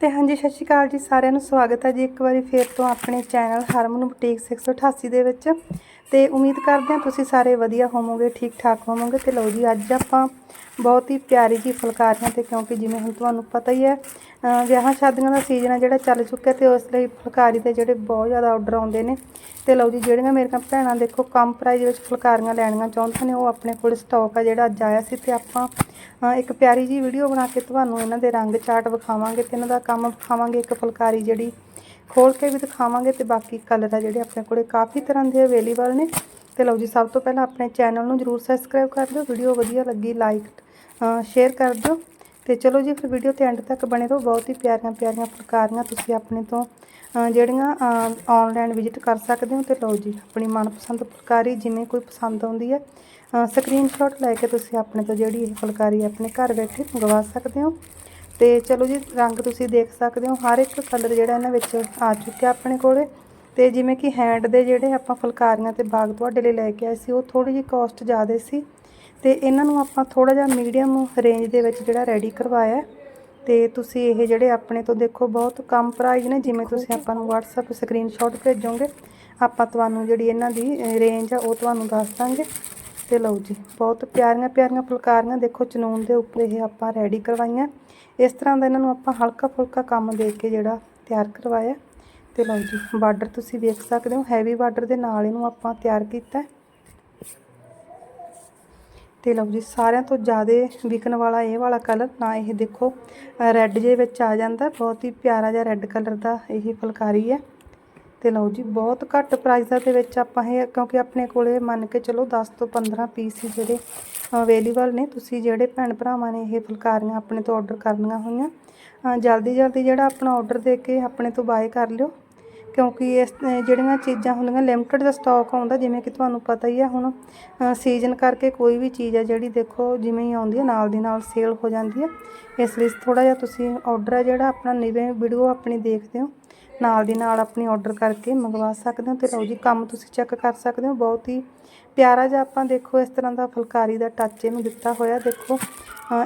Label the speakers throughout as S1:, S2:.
S1: ਤੇ ਹਾਂਜੀ, ਸਤਿ ਸ਼੍ਰੀ ਅਕਾਲ ਜੀ ਸਾਰਿਆਂ ਨੂੰ। ਸਵਾਗਤ ਹੈ ਜੀ ਇੱਕ ਵਾਰੀ ਫੇਰ ਤੋਂ ਆਪਣੇ ਚੈਨਲ ਹਰਮਨ ਬੁਟੀਕ 688 ਦੇ ਵਿੱਚ। ਤੇ ਉਮੀਦ ਕਰਦੇ ਹਾਂ ਤੁਸੀਂ ਸਾਰੇ ਵਧੀਆ ਹੋਵੋਗੇ ਠੀਕ ਠਾਕ ਹੋਵੋਗੇ। ਤੇ ਲਓ ਜੀ, ਅੱਜ ਆਪਾਂ ਬਹੁਤ ਹੀ ਪਿਆਰੀ ਜੀ ਫੁਲਕਾਰੀਆਂ ਤੇ ਕਿਉਂਕਿ ਜਿਵੇਂ ਹੁਣ ਤੁਹਾਨੂੰ ਪਤਾ ਹੀ ਹੈ ਵਿਆਹਾਂ ਸ਼ਾਦੀਆਂ ਦਾ ਸੀਜ਼ਨ ਹੈ ਜਿਹੜਾ ਚੱਲ ਚੁੱਕਿਆ ਤੇ ਉਸ ਲਈ ਫੁਲਕਾਰੀ ਦੇ ਜਿਹੜੇ ਬਹੁਤ ਜ਼ਿਆਦਾ ਆਰਡਰ ਆਉਂਦੇ ਨੇ। ਤੇ ਲਓ ਜੀ, ਜਿਹੜੀਆਂ ਮੇਰੀਆਂ ਭੈਣਾਂ, ਦੇਖੋ ਕਮ ਪ੍ਰਾਈਜ਼ ਵਿੱਚ ਫੁਲਕਾਰੀਆਂ ਲੈਣੀਆਂ ਚਾਹੁੰਦੀਆਂ ਨੇ, ਉਹ ਆਪਣੇ ਕੋਲ ਸਟਾਕ ਆ ਜਿਹੜਾ ਅੱਜ ਆਇਆ ਸੀ ਤੇ ਆਪਾਂ ਇੱਕ ਪਿਆਰੀ ਜੀ ਵੀਡੀਓ ਬਣਾ ਕੇ ਤੁਹਾਨੂੰ ਇਹਨਾਂ ਦੇ ਰੰਗ ਚਾਟ ਵਿਖਾਵਾਂਗੇ ਤੇ ਇਹਨਾਂ ਦਾ ਕੰਮ ਵਿਖਾਵਾਂਗੇ, ਇੱਕ ਫੁਲਕਾਰੀ ਜਿਹੜੀ ਖੋਲ ਕੇ ਵੀ ਦਿਖਾਵਾਂਗੇ ਤੇ ਬਾਕੀ ਕਲਰ ਆ ਜਿਹੜੇ ਆਪਣੇ ਕੋਲੇ ਕਾਫੀ ਤਰ੍ਹਾਂ ਦੇ ਅਵੇਲੇਬਲ ਨੇ। ਤੇ ਲਓ ਜੀ, ਸਭ ਤੋਂ ਪਹਿਲਾਂ ਆਪਣੇ ਚੈਨਲ ਨੂੰ ਜਰੂਰ ਸਬਸਕ੍ਰਾਈਬ ਕਰ ਦਿਓ ਵੀਡੀਓ ਵਧੀਆ ਲੱਗੀ ਲਾਈਕ ਸ਼ੇਅਰ ਕਰ ਦਿਓ। ਤੇ ਚਲੋ ਜੀ, ਫਿਰ ਵੀਡੀਓ ਤੇ ਐਂਡ ਤੱਕ ਬਣੇ ਰਹੋ। ਬਹੁਤ ਹੀ ਪਿਆਰੀਆਂ ਪਿਆਰੀਆਂ ਫੁਲਕਾਰੀਆਂ ਤੁਸੀਂ ਆਪਣੇ ਤੋਂ ਜਿਹੜੀਆਂ ਆਨਲਾਈਨ ਵਿਜ਼ਿਟ ਕਰ ਸਕਦੇ ਹੋ। ਤੇ ਲਓ ਜੀ, ਆਪਣੀ ਮਨਪਸੰਦ ਫੁਲਕਾਰੀ ਜਿਵੇਂ ਕੋਈ ਪਸੰਦ ਆਉਂਦੀ ਹੈ ਸਕਰੀਨਸ਼ਾਟ ਲੈ ਕੇ ਤੁਸੀਂ ਆਪਣੇ ਤੋਂ ਜਿਹੜੀ ਇਹ ਫੁਲਕਾਰੀ ਆਪਣੇ ਘਰ ਬੈਠੇ ਮੰਗਵਾ ਸਕਦੇ ਹੋ। ਤੇ ਚਲੋ ਜੀ, ਰੰਗ ਤੁਸੀਂ ਦੇਖ ਸਕਦੇ ਹੋ। ਹਰ ਇੱਕ ਕਲਰ ਜਿਹੜਾ ਇਹਨਾਂ ਵਿੱਚ ਆ ਚੁੱਕਿਆ ਆਪਣੇ ਕੋਲੇ। ਤੇ ਜਿਵੇਂ ਕਿ ਹੈਂਡ ਦੇ ਜਿਹੜੇ ਆਪਾਂ ਫੁਲਕਾਰੀਆਂ ਤੇ ਬਾਗ ਤੁਹਾਡੇ ਲਈ ਲੈ ਕੇ ਆਏ ਸੀ, ਉਹ ਥੋੜੀ ਜਿਹੀ ਕਾਸਟ ਜ਼ਿਆਦਾ ਸੀ। ਤੇ ਇਹਨਾਂ ਨੂੰ ਆਪਾਂ ਥੋੜਾ ਜਿਹਾ ਮੀਡੀਅਮ ਰੇਂਜ ਦੇ ਵਿੱਚ ਜਿਹੜਾ ਰੈਡੀ ਕਰਵਾਇਆ ਹੈ। ਤੇ ਤੁਸੀਂ ਇਹ ਜਿਹੜੇ ਆਪਣੇ ਤੋਂ ਦੇਖੋ ਬਹੁਤ ਕਮ ਪ੍ਰਾਈਜ਼ ਨੇ, ਜਿਵੇਂ ਤੁਸੀਂ ਆਪਾਂ ਨੂੰ WhatsApp ਸਕਰੀਨਸ਼ਾਟ ਭੇਜੋਗੇ, ਆਪਾਂ ਤੁਹਾਨੂੰ ਜਿਹੜੀ ਇਹਨਾਂ ਦੀ ਰੇਂਜ ਆ, ਉਹ ਤੁਹਾਨੂੰ ਦੱਸ ਦਾਂਗੇ। ਤੇ ਲਓ ਜੀ, ਬਹੁਤ ਪਿਆਰੀਆਂ ਪਿਆਰੀਆਂ ਫੁਲਕਾਰੀਆਂ, ਦੇਖੋ ਚਨੂਨ ਦੇ ਉੱਪਰ ਇਹ ਆਪਾਂ ਰੈਡੀ ਕਰਵਾਈਆਂ। ਇਸ ਤਰ੍ਹਾਂ ਦਾ ਇਹਨਾਂ ਨੂੰ ਆਪਾਂ ਹਲਕਾ ਫੁਲਕਾ ਕੰਮ ਦੇ ਕੇ ਜਿਹੜਾ ਤਿਆਰ ਕਰਵਾਇਆ। ਤੇ ਲਓ ਜੀ, ਬਾਰਡਰ ਤੁਸੀਂ ਵੇਖ ਸਕਦੇ ਹੋ ਹੈਵੀ ਬਾਰਡਰ ਦੇ ਨਾਲ ਇਹਨੂੰ ਆਪਾਂ ਤਿਆਰ ਕੀਤਾ ਤੇ ਲਓ ਜੀ, ਸਾਰਿਆਂ ਤੋਂ ਜ਼ਿਆਦਾ ਵਿਕਣ ਵਾਲਾ ਇਹ ਵਾਲਾ ਕਲਰ ਨਾ ਇਹ ਦੇਖੋ। ਰੈੱਡ ਜੇ ਵਿੱਚ ਆ ਜਾਂਦਾ, ਬਹੁਤ ਹੀ ਪਿਆਰਾ ਜਿਹਾ ਰੈੱਡ ਕਲਰ ਦਾ ਇਹ ਫੁਲਕਾਰੀ ਹੈ। ਤੇ ਲਓ ਜੀ, ਬਹੁਤ ਘੱਟ ਪ੍ਰਾਈਸ ਦੇ ਵਿੱਚ ਆਪਾਂ ਇਹ, ਕਿਉਂਕਿ ਆਪਣੇ ਕੋਲੇ ਮੰਨ ਕੇ ਚਲੋ 10 ਤੋਂ 15 ਪੀਸ ਹੀ ਜਿਹੜੇ ਅਵੇਲੇਬਲ ਨੇ, ਤੁਸੀਂ ਜਿਹੜੇ ਭੈਣ ਭਰਾਵਾਂ ਨੇ ਇਹ ਫੁਲਕਾਰੀਆਂ ਆਪਣੇ ਤੋਂ ਆਰਡਰ ਕਰਨੀਆਂ ਹੋਈਆਂ ਜਲਦੀ ਜਲਦੀ ਜਿਹੜਾ ਆਪਣਾ ਆਰਡਰ ਦੇ ਕੇ ਆਪਣੇ ਤੋਂ ਬਾਏ ਕਰ ਲਿਓ। ਕਿਉਂਕਿ ਇਸ ਜਿਹੜੀਆਂ ਚੀਜ਼ਾਂ ਹੁੰਦੀਆਂ ਲਿਮਟਿਡ ਦਾ ਸਟਾਕ ਆਉਂਦਾ, ਜਿਵੇਂ ਕਿ ਤੁਹਾਨੂੰ ਪਤਾ ਹੀ ਆ ਹੁਣ ਸੀਜ਼ਨ ਕਰਕੇ ਕੋਈ ਵੀ ਚੀਜ਼ ਹੈ ਜਿਹੜੀ ਦੇਖੋ ਜਿਵੇਂ ਹੀ ਆਉਂਦੀ ਹੈ ਨਾਲ ਦੀ ਨਾਲ ਸੇਲ ਹੋ ਜਾਂਦੀ ਹੈ ਇਸ ਲਈ ਥੋੜਾ ਜਿਹਾ ਤੁਸੀਂ ਆਰਡਰ ਹੈ ਜਿਹੜਾ ਆਪਣਾ ਨਿਵੇਂ ਵੀਡੀਓ ਆਪਣੀ ਦੇਖਦੇ ਹੋ, ਨਾਲ ਦੀ ਨਾਲ ਆਪਣੀ ਆਰਡਰ ਕਰਕੇ ਮੰਗਵਾ ਸਕਦੇ ਹੋ ਤੇ ਲਓ ਜੀ, ਕੰਮ ਤੁਸੀਂ ਚੈੱਕ ਕਰ ਸਕਦੇ ਹੋ। ਬਹੁਤ ਹੀ ਪਿਆਰਾ ਜਿਹਾ ਆਪਾਂ ਦੇਖੋ ਇਸ ਤਰ੍ਹਾਂ ਦਾ ਫੁਲਕਾਰੀ ਦਾ ਟੱਚ ਇਹਨੂੰ ਦਿੱਤਾ ਹੋਇਆ, ਦੇਖੋ।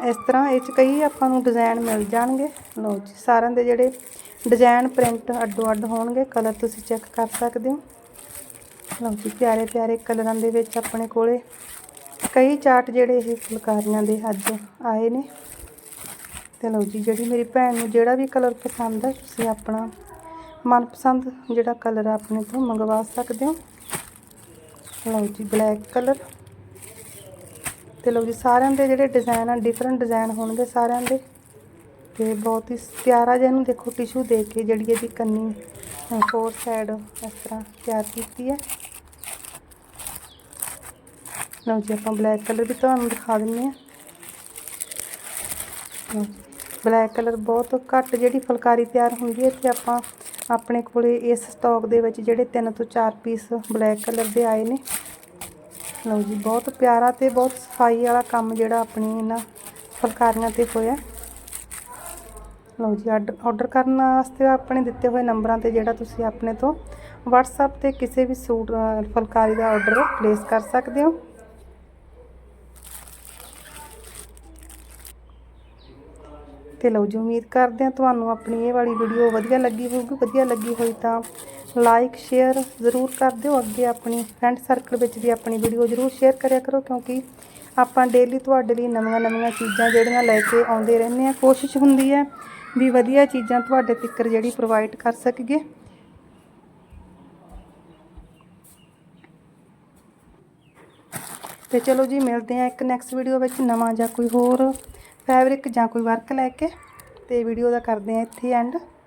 S1: ਇਸ ਤਰ੍ਹਾਂ ਇਹ 'ਚ ਕਈ ਆਪਾਂ ਨੂੰ ਡਿਜ਼ਾਈਨ ਮਿਲ ਜਾਣਗੇ। ਲਓ ਜੀ, ਸਾਰਿਆਂ ਦੇ ਜਿਹੜੇ ਡਿਜ਼ਾਈਨ ਪ੍ਰਿੰਟ ਅੱਡੋ ਅੱਡ ਹੋਣਗੇ, ਕਲਰ ਤੁਸੀਂ ਚੈੱਕ ਕਰ ਸਕਦੇ ਹੋ। ਲਓ ਜੀ, ਪਿਆਰੇ ਪਿਆਰੇ ਕਲਰਾਂ ਦੇ ਵਿੱਚ ਆਪਣੇ ਕੋਲੇ ਕਈ ਚਾਰਟ ਜਿਹੜੇ ਇਹ ਫੁਲਕਾਰੀਆਂ ਦੇ ਅੱਜ ਆਏ ਨੇ। ਤੇ ਲਓ ਜੀ, ਜਿਹੜੀ ਮੇਰੀ ਭੈਣ ਨੂੰ ਜਿਹੜਾ ਵੀ ਕਲਰ ਪਸੰਦ ਹੈ, ਤੁਸੀਂ ਆਪਣਾ ਮਨਪਸੰਦ ਜਿਹੜਾ ਕਲਰ ਆਪਣੇ ਤੋਂ ਮੰਗਵਾ ਸਕਦੇ ਹੋ। ਲਓ ਜੀ, ਬਲੈਕ ਕਲਰ। ਤੇ ਲਓ ਜੀ, ਸਾਰਿਆਂ ਦੇ ਜਿਹੜੇ ਡਿਜ਼ਾਈਨ ਆ ਡਿਫਰੈਂਟ ਡਿਜ਼ਾਈਨ ਹੋਣਗੇ ਸਾਰਿਆਂ ਦੇ। ਤੇ ਬਹੁਤ ਹੀ ਪਿਆਰਾ ਜਿਹਾ ਇਹਨੂੰ ਦੇਖੋ ਟਿਸ਼ੂ ਦੇ ਕੇ ਜਿਹੜੀ ਇਹਦੀ ਕੰਨੀ ਫੋਰ ਸਾਈਡ ਇਸ ਤਰ੍ਹਾਂ ਤਿਆਰ ਕੀਤੀ ਹੈ। ਲਓ ਜੀ, ਆਪਾਂ ਬਲੈਕ ਕਲਰ ਵੀ ਤੁਹਾਨੂੰ ਦਿਖਾ ਦਿੰਦੇ ਹਾਂ। ਬਲੈਕ ਕਲਰ ਬਹੁਤ ਘੱਟ ਜਿਹੜੀ ਫੁਲਕਾਰੀ ਤਿਆਰ ਹੁੰਦੀ ਹੈ ਤੇ ਆਪਾਂ ਆਪਣੇ ਕੋਲੇ ਇਸ ਸਟਾਕ ਦੇ ਵਿੱਚ ਜਿਹੜੇ ਤਿੰਨ ਤੋਂ ਚਾਰ ਪੀਸ ਬਲੈਕ ਕਲਰ ਦੇ ਆਏ ਨੇ। ਲਓ ਜੀ, ਬਹੁਤ ਪਿਆਰਾ ਤੇ ਬਹੁਤ ਸਫ਼ਾਈ ਵਾਲਾ ਕੰਮ ਜਿਹੜਾ ਆਪਣੀ ਇਹਨਾਂ ਫੁਲਕਾਰੀਆਂ ਤੇ ਹੋਇਆ। ਲਓ ਜੀ ਆਰਡਰ ਕਰਨ ਵਾਸਤੇ ਆਪਣੇ ਦਿੱਤੇ ਹੋਏ ਨੰਬਰਾਂ ਤੇ ਜਿਹੜਾ ਤੁਸੀਂ ਆਪਣੇ ਤੋਂ WhatsApp ਤੇ ਕਿਸੇ ਵੀ ਸੂਟ ਫੁਲਕਾਰੀ ਦਾ ਆਰਡਰ ਪਲੇਸ ਕਰ ਸਕਦੇ ਹੋ। ਤੇ ਲਓ ਜੀ, ਉਮੀਦ ਕਰਦੇ ਹਾਂ ਤੁਹਾਨੂੰ ਆਪਣੀ ਇਹ ਵਾਲੀ ਵੀਡੀਓ ਵਧੀਆ ਲੱਗੀ ਹੋਊਗੀ। ਵਧੀਆ ਲੱਗੀ ਹੋਈ ਤਾਂ ਲਾਈਕ ਸ਼ੇਅਰ ਜ਼ਰੂਰ ਕਰ ਦਿਓ। ਅੱਗੇ ਆਪਣੀ ਫਰੈਂਡ ਸਰਕਲ ਵਿੱਚ ਵੀ ਆਪਣੀ ਵੀਡੀਓ ਜ਼ਰੂਰ ਸ਼ੇਅਰ ਕਰਿਆ ਕਰੋ, ਕਿਉਂਕਿ ਆਪਾਂ ਡੇਲੀ ਤੁਹਾਡੇ ਲਈ ਨਵੀਆਂ ਨਵੀਆਂ ਚੀਜ਼ਾਂ ਜਿਹੜੀਆਂ ਲੈ ਕੇ ਆਉਂਦੇ ਰਹਿੰਦੇ ਆ ਕੋਸ਼ਿਸ਼ ਹੁੰਦੀ ਹੈ ਵੀ ਵਧੀਆ ਚੀਜ਼ਾਂ ਤੁਹਾਡੇ ਤੱਕ ਜਿਹੜੀ ਪ੍ਰੋਵਾਈਡ ਕਰ ਸਕੀਏ। ਤੇ ਚਲੋ ਜੀ, ਮਿਲਦੇ ਆ ਇੱਕ ਨੈਕਸਟ ਵੀਡੀਓ ਵਿੱਚ ਨਵਾਂ ਜਾਂ ਕੋਈ ਹੋਰ ਫੈਬਰਿਕ ਜਾਂ ਕੋਈ ਵਰਕ ਲੈ ਕੇ। ਤੇ ਵੀਡੀਓ ਦਾ ਕਰਦੇ ਆ ਇੱਥੇ ਐਂਡ